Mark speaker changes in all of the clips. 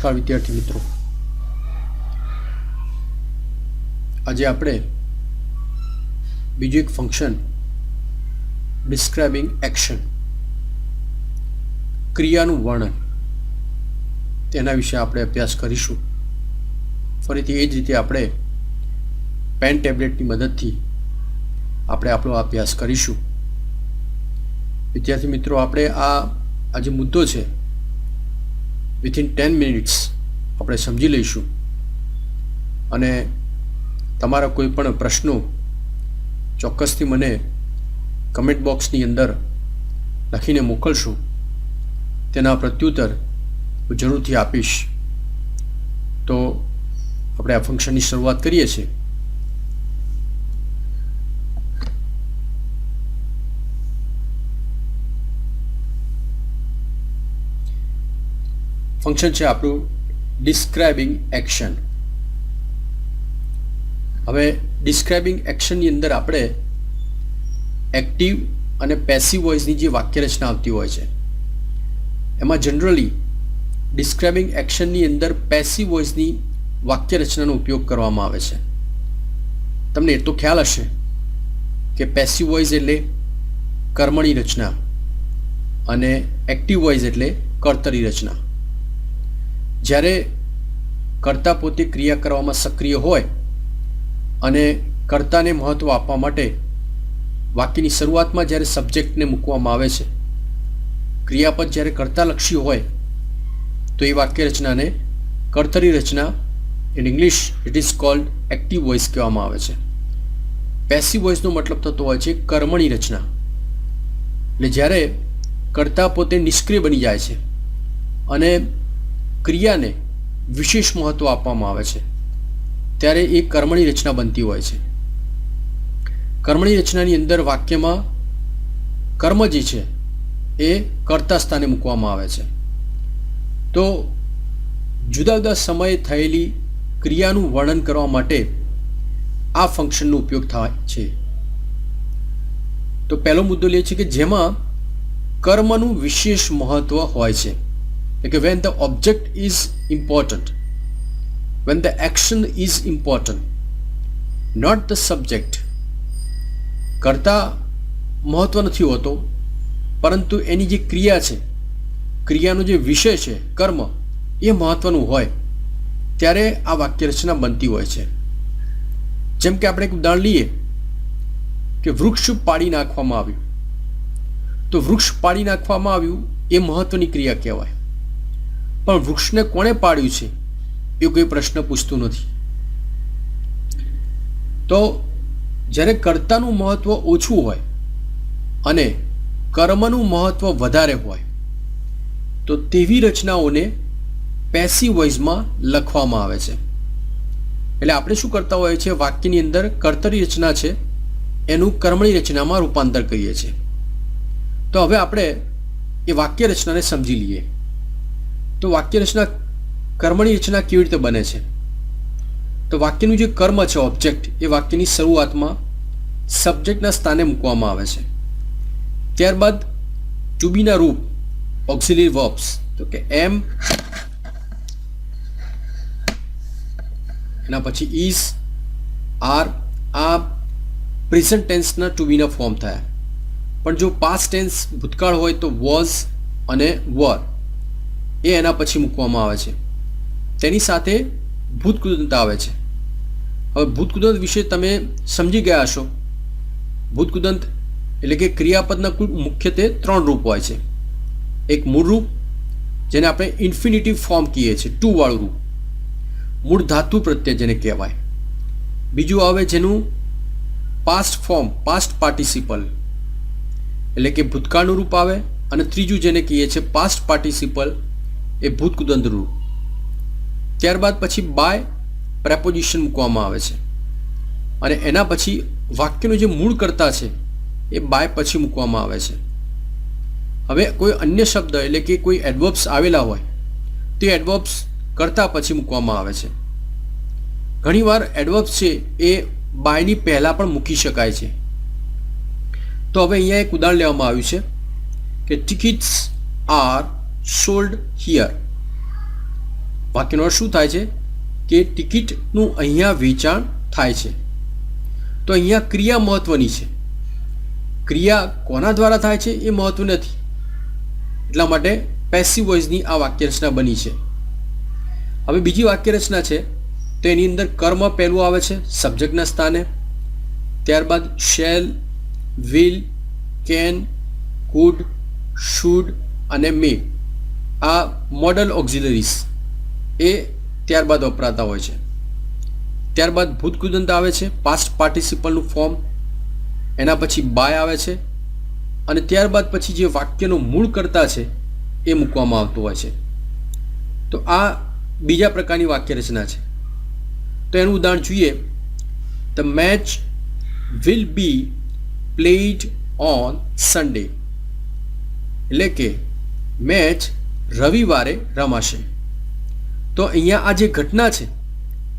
Speaker 1: નમસ્કાર વિદ્યાર્થી મિત્રો. આજે આપણે બીજું એક ફંક્શન ડિસ્ક્રાઇબિંગ એક્શન ક્રિયાનું વર્ણન, તેના વિશે આપણે અભ્યાસ કરીશું. ફરીથી એ જ રીતે આપણે પેન ટેબ્લેટની મદદથી આપણે આપણો અભ્યાસ કરીશું. વિદ્યાર્થી મિત્રો, આપણે આ આ જે મુદ્દો છે વિથિન ટેન મિનિટ્સ આપણે સમજી લઈશું. અને તમારા કોઈ પણ પ્રશ્નો ચોક્કસથી મને કમેન્ટ બોક્સની અંદર લખીને મોકલશો. તેના પ્રત્યુત્તર હું જરૂરથી આપીશ. તો આપણે આ ફંક્શનની શરૂઆત કરીએ છીએ. ફંક્શન છે આપણું ડિસ્ક્રાઇબિંગ એક્શન હવે ડિસ્ક્રાઇબિંગ એક્શનની અંદર આપણે એક્ટિવ અને પેસિવ વોઇસની જે વાક્ય રચના આવતી હોય છે, એમાં જનરલી ડિસ્ક્રાઇબિંગ એક્શનની અંદર પેસિવ વોઇસની વાક્ય રચનાનો ઉપયોગ કરવામાં આવે છે. તમને એ તો ખ્યાલ હશે કે પેસિવ વોઇસ એટલે કર્મણી રચના અને એક્ટિવ વોઇસ એટલે કર્તરી રચના. જ્યારે કર્તા પોતે ક્રિયા કરવામાં સક્રિય હોય અને કર્તાને મહત્ત્વ આપવા માટે વાક્યની શરૂઆતમાં જ્યારે સબ્જેક્ટને મૂકવામાં આવે છે, ક્રિયાપદ જ્યારે કર્તાલક્ષી હોય, તો એ વાક્ય રચનાને કર્તરી રચના in English it is called active voice કહેવામાં આવે છે. પેસિવ વોઇસનો મતલબ થતો હોય છે કર્મણી રચના. એટલે જ્યારે કર્તા પોતે નિષ્ક્રિય બની જાય છે અને ક્રિયાને વિશેષ મહત્વ આપવામાં આવે છે. ત્યારે એ કર્મણી રચના બનતી હોય છે. કર્મણી રચનાની અંદર વાક્યમાં કર્મ જે છે એ કર્તા સ્થાને મૂકવામાં આવે છે. તો જુદા જુદા સમયે થયેલી ક્રિયાનું વર્ણન કરવા માટે આ ફંક્શનનો ઉપયોગ થાય છે. તો પહેલો મુદ્દો લે છે કે જેમાં કર્મનું વિશેષ મહત્વ હોય છે. કે when the object is important, when the action is important, not the subject. કરતા મહત્વ નથી હોતો પરંતુ એની જે ક્રિયા છે ક્રિયાનો જે વિષય છે કર્મ એ મહત્વનું હોય ત્યારે આ વાક્ય રચના બનતી હોય છે જેમ કે આપણે એક ઉદાહરણ લઈએ કે વૃક્ષ પાડી નાખવામાં આવ્યું તો વૃક્ષ પાડી નાખવામાં આવ્યું એ મહત્વની ક્રિયા કહેવાય પણ વૃક્ષને કોણે પાડ્યું છે? એ કોઈ પ્રશ્ન પૂછતું નથી. તો જ્યારે કર્તાનું મહત્વ ઓછું હોય અને કર્મનું મહત્વ વધારે હોય, તો તેવી રચનાઓને પેસી વોઇસમાં લખવામાં આવે છે. એટલે આપણે શું કરતા હોઈએ છીએ? વાક્યની અંદર કર્તરી રચના છે, એનું કર્મણી રચનામાં રૂપાંતર કરીએ છીએ. તો હવે આપણે એ વાક્ય રચનાને સમજી લઈએ. તો વાક્ય રચના કર્મની રચના કેવી રીતે બને છે? તો વાક્યનું જે કર્મ છે ઓબ્જેક્ટ એ વાક્યની શરૂઆતમાં સબ્જેક્ટના સ્થાને મૂકવામાં આવે છે. ત્યારબાદ ટુબીના રૂપ ઓક્સિલરી વર્બ્સ તો કે એમ એના પછી ઇઝ આર આ પ્રેઝન્ટ ટેન્સના ટુબીના ફોર્મ થયા. પણ જો પાસ્ટ ટેન્સ ભૂતકાળ હોય તો વોઝ અને વર એ એના પછી મૂકવામાં આવે છે. તેની સાથે ભૂતકૃદંત આવે છે. હવે ભૂતકૃદંત વિશે તમે સમજી ગયા હશો. ભૂતકૃદંત એટલે કે ક્રિયાપદના કુલ મુખ્યત્વે ત્રણ રૂપ હોય છે. એક મૂળ રૂપ, જેને આપણે ઇન્ફિનિટિવ ફોર્મ કહીએ છીએ ટુ વાળું રૂપ. મૂળ ધાતુ પ્રત્યે જેને કહેવાય. બીજું આવે જેનું પાસ્ટ ફોર્મ પાસ્ટ પાર્ટિસિપલ એટલે કે ભૂતકાળનું રૂપ આવે. અને ત્રીજું જેને કહીએ છીએ પાસ્ટ પાર્ટિસિપલ એ ભૂતકુદંત રૂપ ત્યારબાદ પછી બાય પ્રેપોઝિશન મૂકવામાં આવે છે. અને એના પછી વાક્યનું જે મૂળ કરતા છે, એ બાય પછી મૂકવામાં આવે છે. હવે કોઈ અન્ય શબ્દ એટલે કે કોઈ એડવર્બ્સ આવેલા હોય, તે એડવર્બ્સ કરતા પછી મૂકવામાં આવે છે. ઘણીવાર એડવર્બ્સ છે, એ બાયની પહેલાં પણ મૂકી શકાય છે. તો હવે અહીંયા એક ઉદાહરણ લેવામાં આવ્યું છે કે ટિકિટ્સ આર સોલ્ડ હિયર. વાક્યનો અર્થ શું થાય છે? કે ટિકિટનું અહીંયા વેચાણ થાય છે. તો અહીંયા ક્રિયા મહત્વની છે. ક્રિયા કોના દ્વારા થાય છે? એ મહત્વ નથી. એટલા માટે પેસિવ વોઇસની આ વાક્યરચના બની છે. હવે બીજી વાક્યરચના છે, તો એની અંદર કર્મ પહેલું આવે છે, સબ્જેક્ટના સ્થાને. ત્યારબાદ shall, will, can, could, should અને મે. આ મોડલ ઓક્ઝિલરીઝ એ ત્યારબાદ વપરાતા હોય છે. ત્યારબાદ ભૂતકૃદંત આવે છે પાસ્ટ પાર્ટિસિપલનું ફોર્મ એના પછી બાય આવે છે અને ત્યારબાદ પછી જે વાક્યનો મૂળ કરતા છે એ મૂકવામાં આવતું હોય છે. તો આ બીજા પ્રકારની વાક્ય રચના છે. તો એનું ઉદાહરણ જોઈએ. The match will be played on Sunday એટલે કે મેચ રવિવારે રમાશે. તો અહીંયા આ જે ઘટના છે,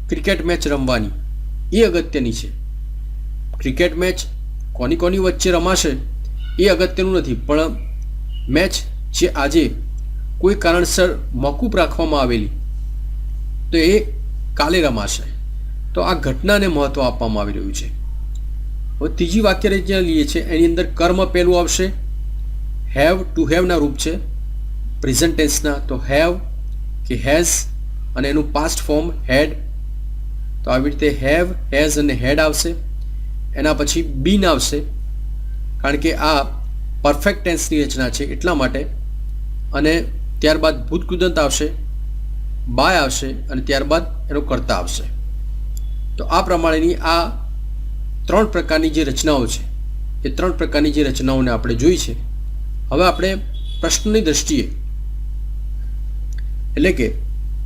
Speaker 1: ક્રિકેટ મેચ રમવાની, એ અગત્યની છે. ક્રિકેટ મેચ કોની કોની વચ્ચે રમાશે, એ અગત્યનું નથી, પણ મેચ જે આજે કોઈ કારણસર મોકૂફ રાખવામાં આવેલી, તો એ કાલે રમાશે. તો આ ઘટનાને મહત્ત્વ આપવામાં આવી રહ્યું છે. હવે ત્રીજી વાક્ય રચના લઈએ છે એની અંદર કર્મ પહેલું આવશે હેવ ટુ હેવના રૂપ છે. પ્રેઝન્ટ ટેન્સના તો હેવ કે હેઝ અને એનું પાસ્ટ ફોર્મ હેડ તો આવી રીતે હેવ હેઝ અને હેડ આવશે. એના પછી બીન આવશે. કારણ કે આ પરફેક્ટ ટેન્સની રચના છે એટલા માટે. અને ત્યારબાદ ભૂતકુદંત આવશે બાય આવશે અને ત્યારબાદ એનો કર્તા આવશે. તો આ પ્રમાણેની આ ત્રણ પ્રકારની જે રચનાઓ છે, એ ત્રણ પ્રકારની જે રચનાઓને આપણે જોઈ છે. હવે આપણે પ્રશ્નની દ્રષ્ટિએ એટલે કે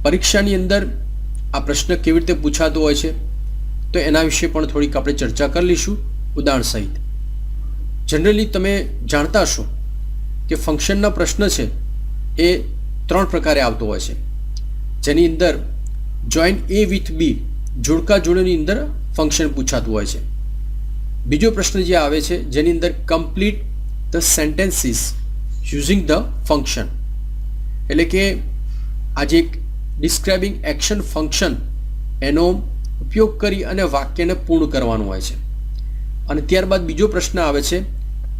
Speaker 1: પરીક્ષાની અંદર આ પ્રશ્ન કેવી રીતે પૂછાતો હોય છે, તો એના વિશે પણ થોડીક આપણે ચર્ચા કરી લઈશું ઉદાહરણ સહિત. જનરલી તમે જાણતા હશો કે ફંક્શનના પ્રશ્ન છે એ ત્રણ પ્રકારે આવતો હોય છે. જેની અંદર જોઈન એ વિથ બી જોડકા જોડેની અંદર ફંક્શન પૂછાતું હોય છે. બીજો પ્રશ્ન જે આવે છે જેની અંદર complete the sentences using the function એટલે કે આજે એક ડિસ્ક્રાઇબિંગ એક્શન ફંક્શન એનો ઉપયોગ કરી અને વાક્યને પૂર્ણ કરવાનું હોય છે. અને ત્યારબાદ બીજો પ્રશ્ન આવે છે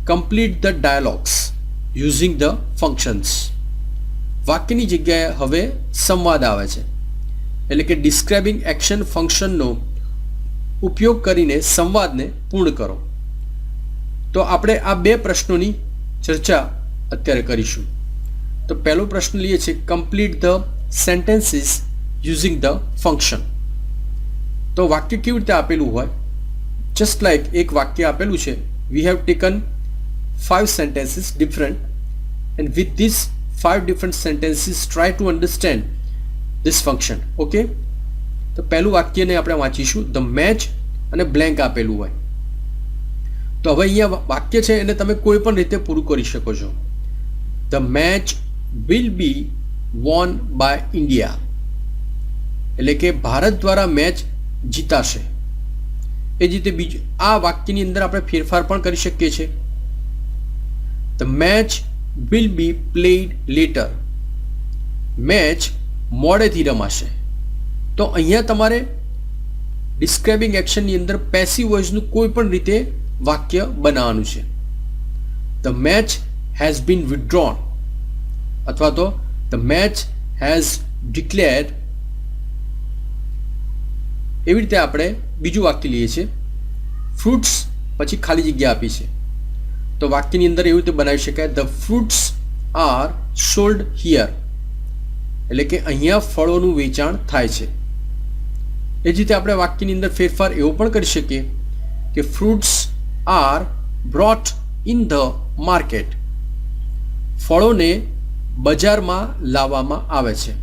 Speaker 1: complete the dialogues using the functions વાક્યની જગ્યાએ હવે સંવાદ આવે છે. એટલે કે ડિસ્ક્રાઇબિંગ એક્શન ફંક્શનનો ઉપયોગ કરીને સંવાદને પૂર્ણ કરો. તો આપણે આ બે પ્રશ્નોની ચર્ચા અત્યારે કરીશું. તો પહેલો પ્રશ્ન લઈએ છીએ complete the sentences using the function તો વાક્ય કેવી રીતે આપેલું હોય? જસ્ટ લાઈક એક વાક્ય આપેલું છે we have taken five sentences different and with this five different sentences try to understand this function okay તો પહેલું વાક્યને આપણે વાંચીશું ધ મેચ અને બ્લેન્ક આપેલું હોય. તો હવે અહીંયા વાક્ય છે, એને તમે કોઈ પણ રીતે પૂરું કરી શકો છો. The match will be won by India એટલે કે ભારત દ્વારા મેચ જીતાશે. એ જ રીતે બીજું, આ વાક્યની અંદર આપણે ફેરફાર પણ કરી શકીએ છીએ. The match will be played later match મોડેથી રમાશે. તો અહીંયા તમારે ડિસ્ક્રાઇબિંગ એક્શનની અંદર પેસિવ વોઇસનું કોઈ પણ રીતે વાક્ય બનાવવાનું છે. The match has been withdrawn અથવા તો ધ મેચ હેઝ ડિક્લેર એવી રીતે આપણે બીજું વાક્ય લઈએ છીએ. ફ્રૂટ્સ પછી ખાલી જગ્યા આપી છે. તો વાક્યની અંદર એવી રીતે બનાવી શકાય the fruits are sold here એટલે કે અહીંયા ફળોનું વેચાણ થાય છે. એ જ રીતે આપણે વાક્યની અંદર ફેરફાર એવો પણ કરી શકીએ કે fruits are brought in the market ફળોને બજારમાં લાવવામાં આવે છે.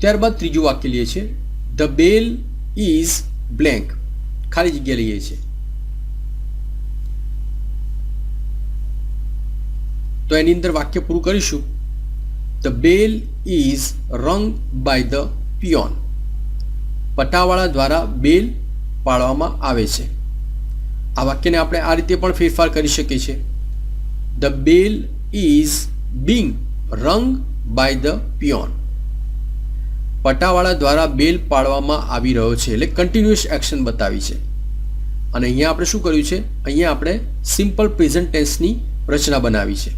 Speaker 1: ત્યારબાદ ત્રીજું વાક્ય લઈએ છીએ. ધ બેલ ઇઝ બ્લેન્ક ખાલી જગ્યા લઈએ છીએ. તો એની અંદર વાક્ય પૂરું કરીશું. The bell is rung by the peon પટાવાળા દ્વારા બેલ પાડવામાં આવે છે. આ વાક્યને આપણે આ રીતે પણ ફેરફાર કરી શકીએ છીએ. The bell is being rung by the peon. પટાવાળા દ્વારા બેલ પાડવામાં આવી રહ્યો છે એટલે કન્ટિન્યુઅસ એક્શન બતાવી છે. અને અહીંયા આપણે શું કર્યું છે? અહીંયા આપણે સિમ્પલ પ્રેઝન્ટ ટેન્સની રચના બનાવી છે.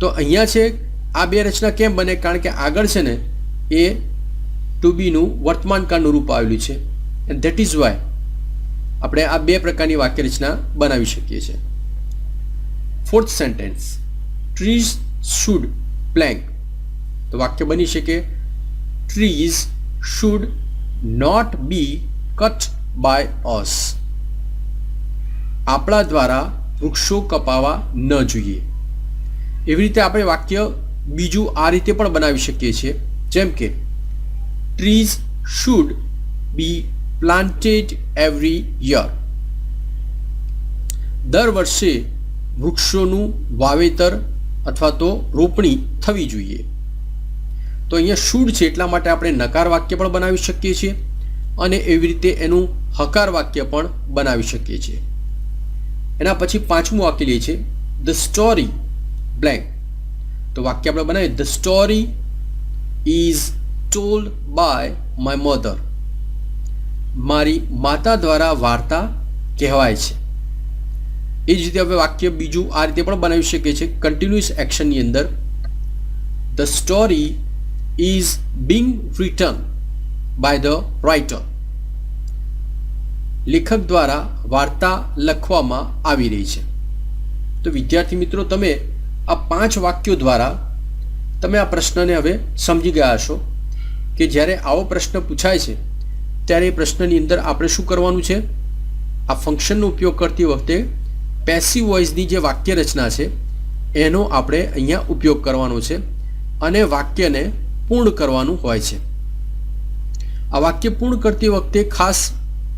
Speaker 1: તો અહીંયા છે, આ બે રચના કેમ બને? કારણ કે આગળ છે ને, એ ટુ બીનું વર્તમાન કાળનું રૂપ આવેલું છે. એન્ડ ધેટ ઇઝ વાય આપણે આ બે પ્રકારની વાક્ય રચના બનાવી શકીએ છીએ. Fourth sentence trees should blank તો વાક્ય બની શકે trees should not be cut by us આપણા દ્વારા વૃક્ષો કપાવા ન જોઈએ. એવી રીતે આપણે વાક્ય બીજું આ રીતે પણ બનાવી શકીએ છીએ. જેમ કે trees should be planted every year દર વર્ષે વૃક્ષોનું વાવેતર અથવા તો રોપણી થવી જોઈએ. તો અહીંયા શુડ છે એટલા માટે આપણે નકાર વાક્ય પણ બનાવી શકીએ છીએ અને એવી રીતે એનું હકાર વાક્ય પણ બનાવી શકીએ છીએ. એના પછી પાંચમું વાક્ય લઈએ છીએ ધ સ્ટોરી બ્લેન્ક તો વાક્ય આપણે બનાવીએ the story is told by my mother મારી માતા દ્વારા વાર્તા કહેવાય છે. એ જ રીતે હવે વાક્ય બીજું આ રીતે પણ બનાવી શકીએ છીએ. કન્ટિન્યુઅસ એક્શનની અંદર the story is being written by the writer લેખક દ્વારા વાર્તા લખવામાં આવી રહી છે. તો વિદ્યાર્થી મિત્રો, તમે આ પાંચ વાક્યો દ્વારા તમે આ પ્રશ્નને હવે સમજી ગયા હશો કે જ્યારે આવો પ્રશ્ન પૂછાય છે, ત્યારે એ પ્રશ્નની અંદર આપણે શું કરવાનું છે? આ ફંક્શનનો ઉપયોગ કરતી વખતે પેસિવ વોઇસની જે વાક્ય રચના છે, એનો આપણે અહીંયા ઉપયોગ કરવાનો છે અને વાક્યને પૂર્ણ કરવાનું હોય છે. આ વાક્ય પૂર્ણ કરતી વખતે ખાસ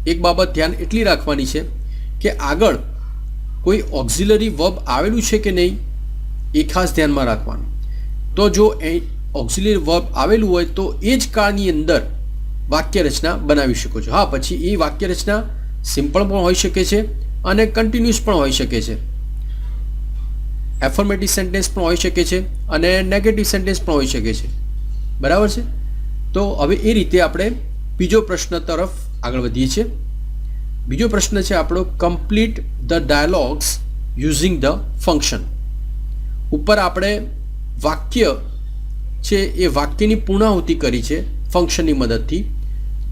Speaker 1: એક બાબત ધ્યાન એટલી રાખવાની છે કે આગળ કોઈ ઓક્ઝિલરી વર્બ આવેલું છે કે નહીં, એ ખાસ ધ્યાનમાં રાખવાનું. તો જો એ ઓક્ઝિલરી વર્બ આવેલું હોય તો એ જ કાળની અંદર વાક્ય રચના બનાવી શકો છો. હા, પછી એ વાક્ય રચના સિમ્પલ પણ હોઈ શકે છે અને કન્ટિન્યુઅસ પણ હોઈ શકે છે. એફર્મેટિવ સેન્ટેન્સ પણ હોઈ શકે છે અને નેગેટિવ સેન્ટેન્સ પણ હોઈ શકે છે. બરાબર છે? તો હવે એ રીતે આપણે બીજો પ્રશ્ન તરફ આગળ વધીએ છીએ. બીજો પ્રશ્ન છે આપણો complete the dialogues using the function ઉપર આપણે વાક્ય છે એ વાક્યની પૂર્ણાહુતિ કરી છે ફંક્શનની મદદથી.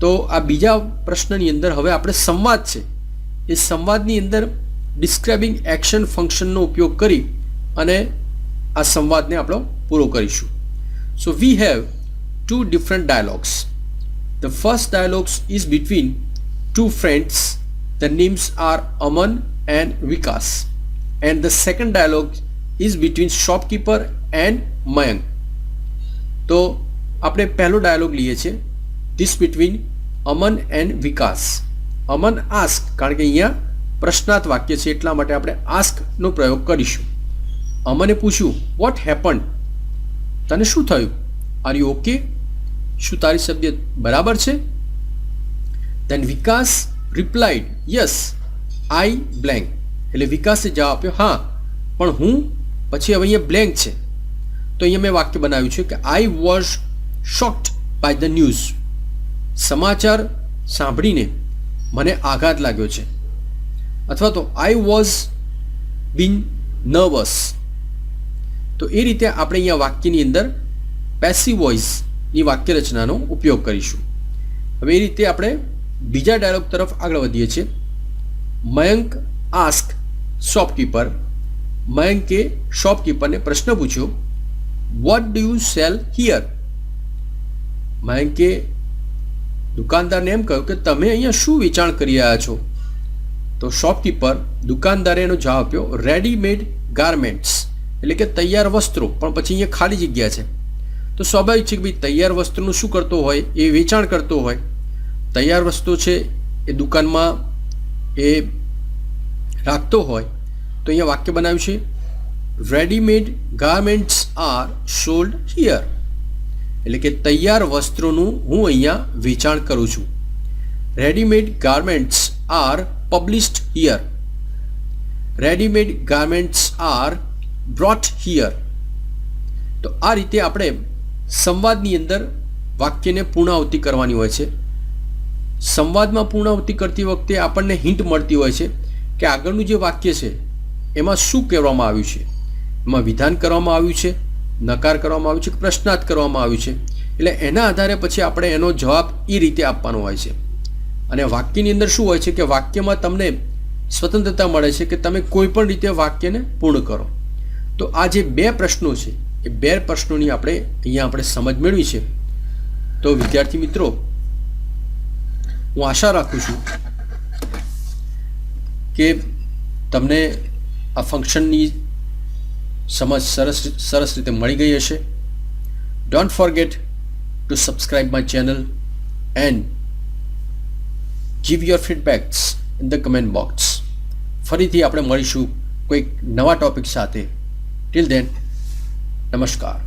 Speaker 1: તો આ બીજા પ્રશ્નની અંદર હવે આપણે સંવાદ છે. એ સંવાદની અંદર ડિસ્ક્રાઇબિંગ એક્શન ફંક્શનનો ઉપયોગ કરી અને આ સંવાદને આપણો પૂરો કરીશું. So we have two different dialogues the first dialogues is between two friends the names are Aman and Vikas and the second dialogue is between shopkeeper and Mayank તો આપણે પહેલો ડાયલોગ લઈએ છીએ. This between Aman and Vikas Aman ask, કારણ કે અહીંયા પ્રશ્નાર્થ વાક્ય છે, એટલા માટે આપણે આસ્કનો પ્રયોગ કરીશું. અમને પૂછ્યું વોટ હેપન તને શું થયું? આર યુ ઓકે શું તારી તબિયત બરાબર છે? Then Vikas replied yes I blank એટલે વિકાસે જવાબ આપ્યો, હા, પણ હું પછી હવે અહીંયા બ્લેન્ક છે. તો અહીંયા મેં વાક્ય બનાવ્યું છે કે I was shocked by the news સમાચાર સાંભળીને મને આઘાત લાગ્યો છે. અથવા તો આઈ વોઝ બીન નર્વસ તો એ રીતે આપણે અહીંયા વાક્યની અંદર પેસી વોઇસની વાક્ય રચનાનો ઉપયોગ કરીશું. હવે એ રીતે આપણે બીજા ડાયલોગ તરફ આગળ વધીએ છીએ. મયંક આસ્ક શોપકીપર મયંકે શોપકીપરને પ્રશ્ન પૂછ્યો what do you sell here મયંકે દુકાનદારને એમ કહ્યું કે તમે અહીંયા શું વેચાણ કરી રહ્યા છો? તો શોપકીપર દુકાનદારે એનો જવાબ આપ્યો રેડીમેડ ગાર્મેન્ટ્સ એટલે કે તૈયાર વસ્ત્રો. પણ પછી અહીંયા ખાલી જગ્યા છે. તો સ્વાભાવિક છે કે ભાઈ તૈયાર વસ્ત્રોનું શું કરતો હોય? એ વેચાણ કરતો હોય. તૈયાર વસ્તુ છે એ દુકાનમાં એ રાખતો હોય. તો અહીંયા વાક્ય બનાવ્યું છે readymade garments are sold here એટલે કે તૈયાર વસ્ત્રોનું હું અહીંયા વેચાણ કરું છું. Readymade garments are published here readymade garments are brought here તો આ રીતે આપણે સંવાદની અંદર વાક્યને પૂર્ણાવૃત્તિ કરવાની હોય છે. સંવાદમાં પૂર્ણાવૃત્તિ કરતી વખતે આપણને હિન્ટ મળતી હોય છે કે આગળનું જે વાક્ય છે, એમાં શું કહેવામાં આવ્યું છે? એમાં વિધાન કરવામાં આવ્યું છે. નકાર કરવામાં આવ્યું છે કે પ્રશ્નાર્થ કરવામાં આવ્યું છે. એટલે એના આધારે પછી આપણે એનો જવાબ એ રીતે આપવાનો હોય છે. અને વાક્યની અંદર શું હોય છે કે વાક્યમાં તમને સ્વતંત્રતા મળે છે કે તમે કોઈ પણ રીતે વાક્યને પૂર્ણ કરો. તો આ જે બે પ્રશ્નો છે, એ બે પ્રશ્નોની આપણે અહીંયા આપણે સમજ મેળવી છે. તો વિદ્યાર્થી મિત્રો, હું આશા રાખું છું કે તમને આ ફંક્શનની સમજ સરસ સરસ રીતે મળી ગઈ હશે. Don't forget to subscribe my channel and give your feedbacks in the comment box ફરીથી આપણે મળીશું કોઈક નવા ટોપિક સાથે. ટિલ ધેન નમસ્કાર.